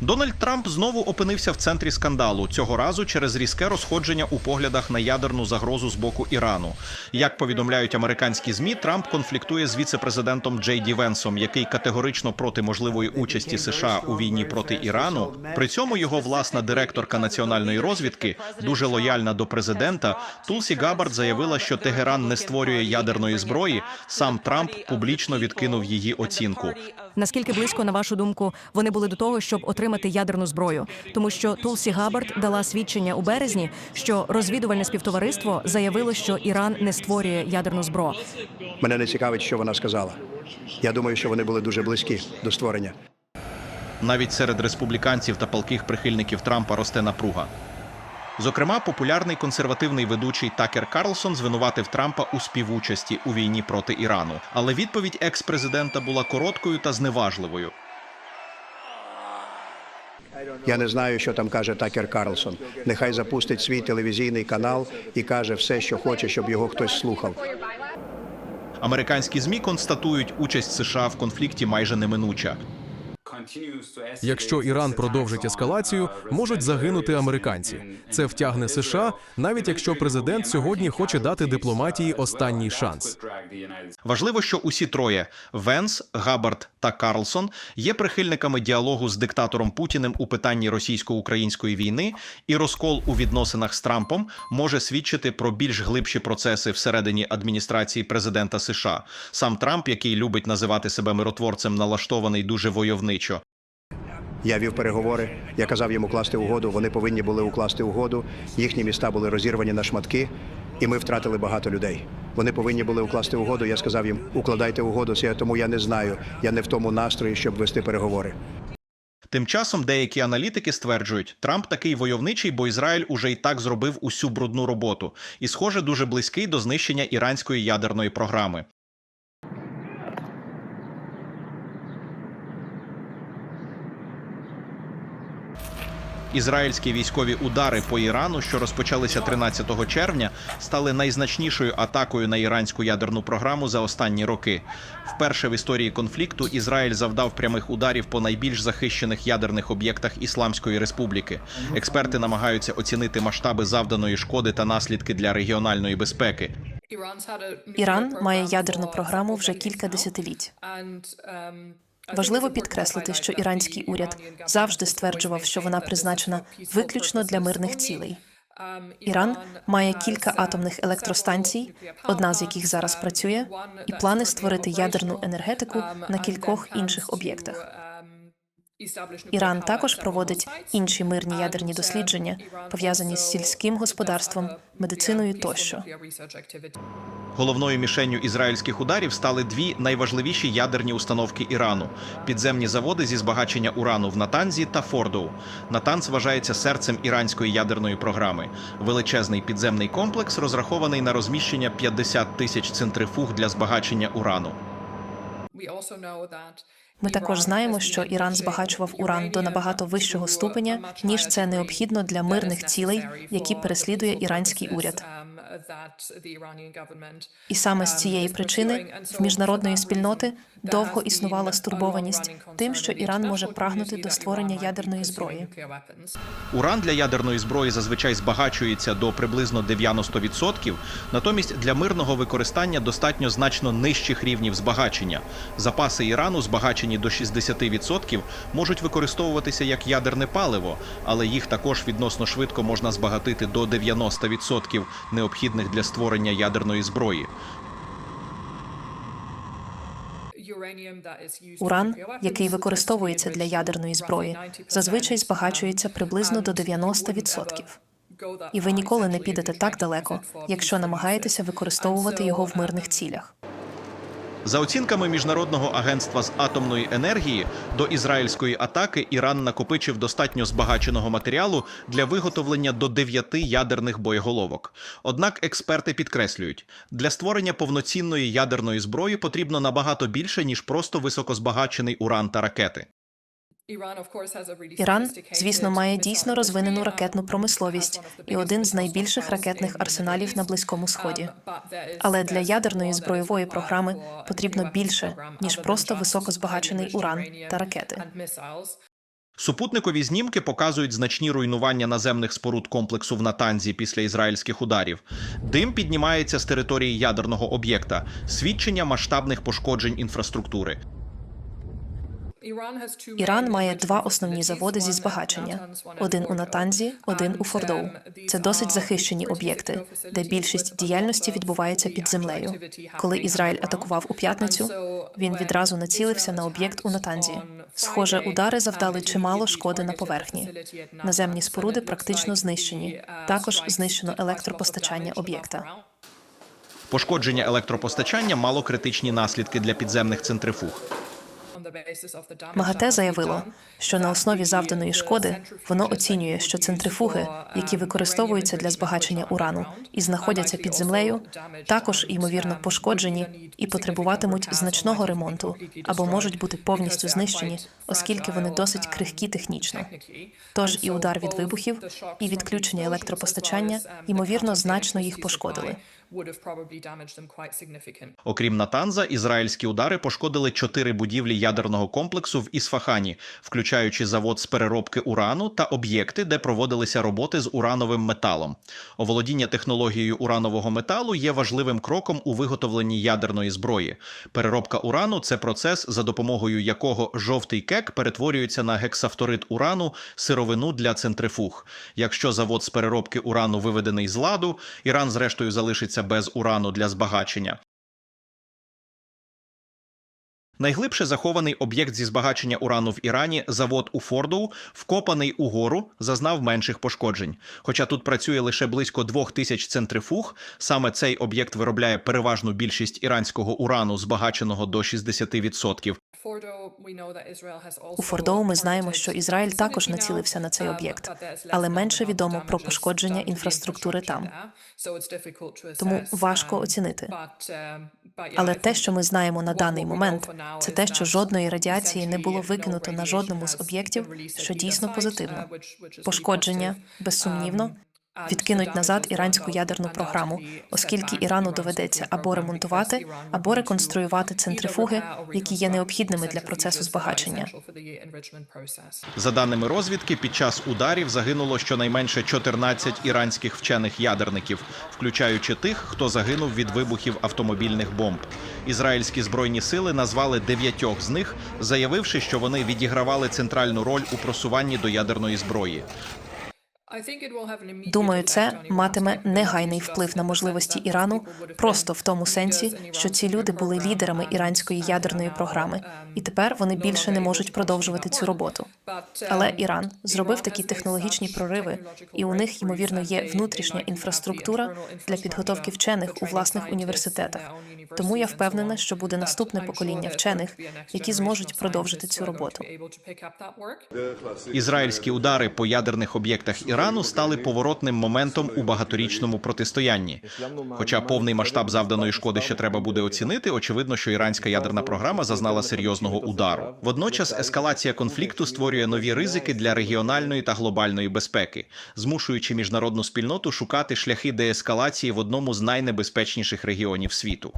Дональд Трамп знову опинився в центрі скандалу цього разу через різке розходження у поглядах на ядерну загрозу з боку Ірану. Як повідомляють американські змі, Трамп конфліктує з віце-президентом Джей Ді Венсом, який категорично проти можливої участі США у війні проти Ірану. При цьому його власна директорка національної розвідки, дуже лояльна до президента, Тулсі Габард заявила, що Тегеран не створює ядерної зброї. Сам Трамп публічно відкинув її оцінку. Наскільки близько, на вашу думку, вони були до того, щоб отримати ядерну зброю? Тому що Тулсі Габард дала свідчення у березні, що розвідувальне співтовариство заявило, що Іран не створює ядерну зброю. Мене не цікавить, що вона сказала. Я думаю, що вони були дуже близькі до створення. Навіть серед республіканців та палких прихильників Трампа росте напруга. Зокрема, популярний консервативний ведучий Такер Карлсон звинуватив Трампа у співучасті у війні проти Ірану. Але відповідь екс-президента була короткою та зневажливою. Я не знаю, що там каже Такер Карлсон. Нехай запустить свій телевізійний канал і каже все, що хоче, щоб його хтось слухав. Американські змі констатують, участь США в конфлікті майже неминуча. Якщо Іран продовжить ескалацію, можуть загинути американці. Це втягне США, навіть якщо президент сьогодні хоче дати дипломатії останній шанс. Важливо, що усі троє Венс, Габард та Карлсон є прихильниками діалогу з диктатором Путіним у питанні російсько-української війни, і розкол у відносинах з Трампом може свідчити про більш глибші процеси всередині адміністрації президента США. Сам Трамп, який любить називати себе миротворцем, налаштований дуже войовничо. Я вів переговори. Я казав йому класти угоду. Вони повинні були укласти угоду. Їхні міста були розірвані на шматки, і ми втратили багато людей. Вони повинні були укласти угоду. Я сказав їм, укладайте угоду. Тому я не знаю. Я не в тому настрої, щоб вести переговори. Тим часом деякі аналітики стверджують, Трамп такий войовничий, бо Ізраїль уже й так зробив усю брудну роботу, і, схоже, дуже близький до знищення іранської ядерної програми. Ізраїльські військові удари по Ірану, що розпочалися 13 червня, стали найзначнішою атакою на іранську ядерну програму за останні роки. Вперше в історії конфлікту Ізраїль завдав прямих ударів по найбільш захищених ядерних об'єктах Ісламської республіки. Експерти намагаються оцінити масштаби завданої шкоди та наслідки для регіональної безпеки. Іран має ядерну програму вже кілька десятиліть. Важливо підкреслити, що іранський уряд завжди стверджував, що вона призначена виключно для мирних цілей. Іран має кілька атомних електростанцій, одна з яких зараз працює, і плани створити ядерну енергетику на кількох інших об'єктах. Іран також проводить інші мирні ядерні дослідження, пов'язані з сільським господарством, медициною тощо. Головною мішенню ізраїльських ударів стали дві найважливіші ядерні установки Ірану: підземні заводи зі збагачення урану в Натанзі та Фордоу. Натанз вважається серцем іранської ядерної програми. Величезний підземний комплекс розрахований на розміщення 50 тисяч центрифуг для збагачення урану. Ми також знаємо, що Іран збагачував уран до набагато вищого ступеня, ніж це необхідно для мирних цілей, які переслідує іранський уряд. І саме з цієї причини в міжнародної спільноти довго існувала стурбованість тим, що Іран може прагнути до створення ядерної зброї. Уран для ядерної зброї зазвичай збагачується до приблизно 90%, натомість для мирного використання достатньо значно нижчих рівнів збагачення. Запаси Ірану, збагачені до 60%, можуть використовуватися як ядерне паливо, але їх також відносно швидко можна збагатити до 90% необхідних для створення ядерної зброї. Уран, який використовується для ядерної зброї, зазвичай збагачується приблизно до 90%. І ви ніколи не підете так далеко, якщо намагаєтеся використовувати його в мирних цілях. За оцінками міжнародного агентства з атомної енергії, до ізраїльської атаки Іран накопичив достатньо збагаченого матеріалу для виготовлення до дев'яти ядерних боєголовок. Однак експерти підкреслюють, для створення повноцінної ядерної зброї потрібно набагато більше ніж просто високозбагачений уран та ракети. Іран, звісно, має дійсно розвинену ракетну промисловість і один з найбільших ракетних арсеналів на Близькому Сході. Але для ядерної збройової програми потрібно більше ніж просто високозбагачений уран та ракети. Супутникові знімки показують значні руйнування наземних споруд комплексу в Натанзі після ізраїльських ударів. Дим піднімається з території ядерного об'єкта, свідчення масштабних пошкоджень інфраструктури. Іран має два основні заводи зі збагачення: один у Натанзі, один у Фордоу. Це досить захищені об'єкти, де більшість діяльності відбувається під землею. Коли Ізраїль атакував у п'ятницю, він відразу націлився на об'єкт у Натанзі. Схоже, удари завдали чимало шкоди на поверхні. Наземні споруди практично знищені. Також знищено електропостачання об'єкта. Пошкодження електропостачання мало критичні наслідки для підземних центрифуг. МАГАТЕ заявило, що на основі завданої шкоди воно оцінює, що центрифуги, які використовуються для збагачення урану і знаходяться під землею, також ймовірно пошкоджені і потребуватимуть значного ремонту або можуть бути повністю знищені, оскільки вони досить крихкі технічно. Тож і удар від вибухів, і відключення електропостачання ймовірно значно їх пошкодили. Окрім Натанза, ізраїльські удари пошкодили чотири будівлі ядерного комплексу в Ісфахані, включаючи завод з переробки урану та об'єкти, де проводилися роботи з урановим металом. Оволодіння технологією уранового металу є важливим кроком у виготовленні ядерної зброї. Переробка урану це процес, за допомогою якого жовтий кек перетворюється на гексафторид урану, сировину для центрифуг. Якщо завод з переробки урану виведений з ладу, Іран зрештою залишиться без урану для збагачення. Найглибше захований об'єкт зі збагачення урану в Ірані, завод у Фордоу, вкопаний у гору, зазнав менших пошкоджень. Хоча тут працює лише близько двох тисяч центрифуг, саме цей об'єкт виробляє переважну більшість іранського урану, збагаченого до 60%. У Фордоу ми знаємо, що Ізраїль також націлився на цей об'єкт, але менше відомо про пошкодження інфраструктури там. Тому важко оцінити. Але те, що ми знаємо на даний момент, це те, що жодної радіації не було викинуто на жодному з об'єктів, що дійсно позитивно. Пошкодження, безсумнівно, відкинуть назад іранську ядерну програму, оскільки Ірану доведеться або ремонтувати, або реконструювати центрифуги, які є необхідними для процесу збагачення. За даними розвідки, під час ударів загинуло щонайменше 14 іранських вчених ядерників, включаючи тих, хто загинув від вибухів автомобільних бомб. Ізраїльські збройні сили назвали дев'ятьох з них, заявивши, що вони відігравали центральну роль у просуванні до ядерної зброї. Думаю, це матиме негайний вплив на можливості Ірану, просто в тому сенсі, що ці люди були лідерами іранської ядерної програми, і тепер вони більше не можуть продовжувати цю роботу. Але Іран зробив такі технологічні прориви, і у них ймовірно є внутрішня інфраструктура для підготовки вчених у власних університетах. Тому я впевнена, що буде наступне покоління вчених, які зможуть продовжити цю роботу. Ізраїльські удари по ядерних об'єктах Ірану стали поворотним моментом у багаторічному протистоянні. Хоча повний масштаб завданої шкоди ще треба буде оцінити, очевидно, що іранська ядерна програма зазнала серйозного удару. Водночас ескалація конфлікту створює нові ризики для регіональної та глобальної безпеки, змушуючи міжнародну спільноту шукати шляхи деескалації в одному з найнебезпечніших регіонів світу.